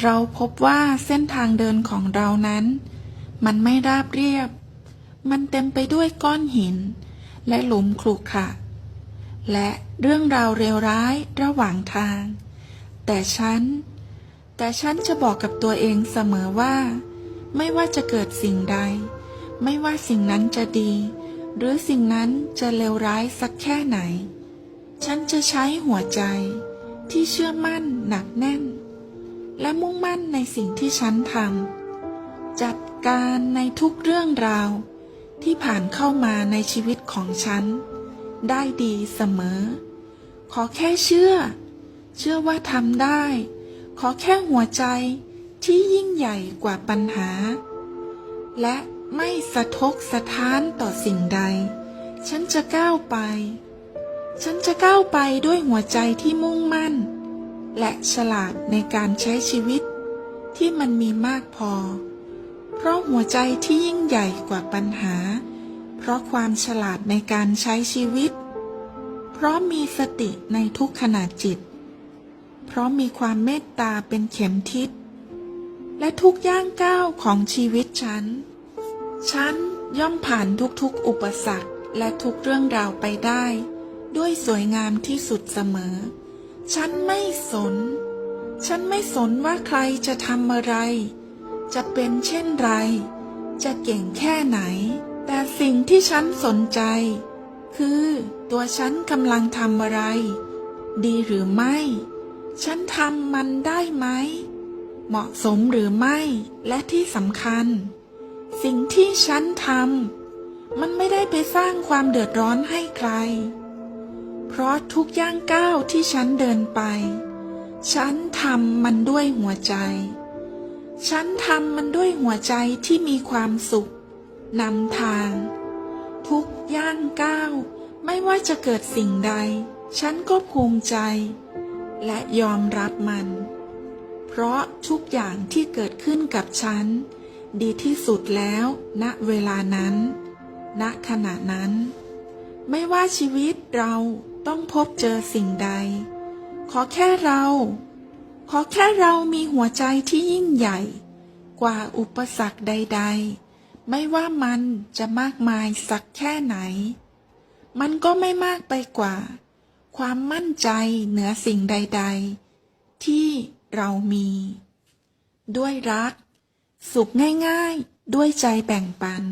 เราพบว่าเส้นทางเดินของเรานั้น มันไม่ราบเรียบ มันเต็มไปด้วยก้อนหิน และหลุมขรุขระและเรื่องราวเลวร้ายระหว่างทาง แต่ฉัน แต่ฉันจะบอกกับตัวเองเสมอว่า ไม่ว่าจะเกิดสิ่งใด ไม่ว่าสิ่งนั้นจะดี หรือสิ่งนั้นจะเลวร้ายสักแค่ไหน ฉันจะใช้หัวใจที่เชื่อมั่นหนักแน่น และมุ่งมั่นในสิ่งที่ฉันทำจัดการในทุกเรื่องราว ที่ผ่านเข้ามาในชีวิตของฉัน ได้ดีเสมอ ขอแค่เชื่อ เชื่อว่าทำได้ ขอแค่หัวใจที่ยิ่งใหญ่กว่าปัญหา และไม่สะทกสะท้านต่อสิ่งใด ฉันจะก้าวไป ฉันจะก้าวไปด้วยหัวใจที่มุ่งมั่น และฉลาดในการใช้ชีวิตที่มันมีมากพอ เพราะหัวใจที่ยิ่งใหญ่กว่าปัญหา เพราะความฉลาดในการใช้ชีวิต เพราะมีสติในทุกขณะจิต เพราะมีความเมตตาเป็นเข็มทิศ และทุกย่างก้าวของชีวิตฉัน ฉันย่อมผ่านทุกๆ อุปสรรคและทุกเรื่องราวไปได้ ด้วยสวยงามที่สุดเสมอ ฉันไม่สน ฉันไม่สนว่าใครจะทำอะไร จะเป็นเช่นไร จะเก่งแค่ไหน แต่สิ่งที่ฉันสนใจ คือตัวฉันกำลังทำอะไร ดีหรือไม่ ฉันทำมันได้ไหม เหมาะสมหรือไม่ และที่สำคัญ สิ่งที่ฉันทำมันไม่ได้ไปสร้างความเดือดร้อนให้ใคร เพราะทุกย่างก้าวที่ฉันเดินไป ฉันทำมันด้วยหัวใจ ฉันทำมันด้วยหัวใจที่มีความสุขนำทาง ทุกย่างก้าวไม่ว่าจะเกิดสิ่งใด ฉันก็ภูมิใจ และยอมรับมัน เพราะทุกอย่างที่เกิดขึ้นกับฉัน ดีที่สุดแล้ว ณเวลานั้น ณขณะนั้น ไม่ว่าชีวิตเรา ต้องพบเจอสิ่งใด ขอแค่เรา ขอแค่เรามีหัวใจที่ยิ่งใหญ่ กว่าอุปสรรคใด ๆ ไม่ว่ามันจะมากมายสักแค่ไหน มันก็ไม่มากไปกว่า ความมั่นใจเหนือสิ่งใด ๆ ที่เรามี ด้วยรัก สุขง่าย ๆ ด้วยใจแบ่งปัน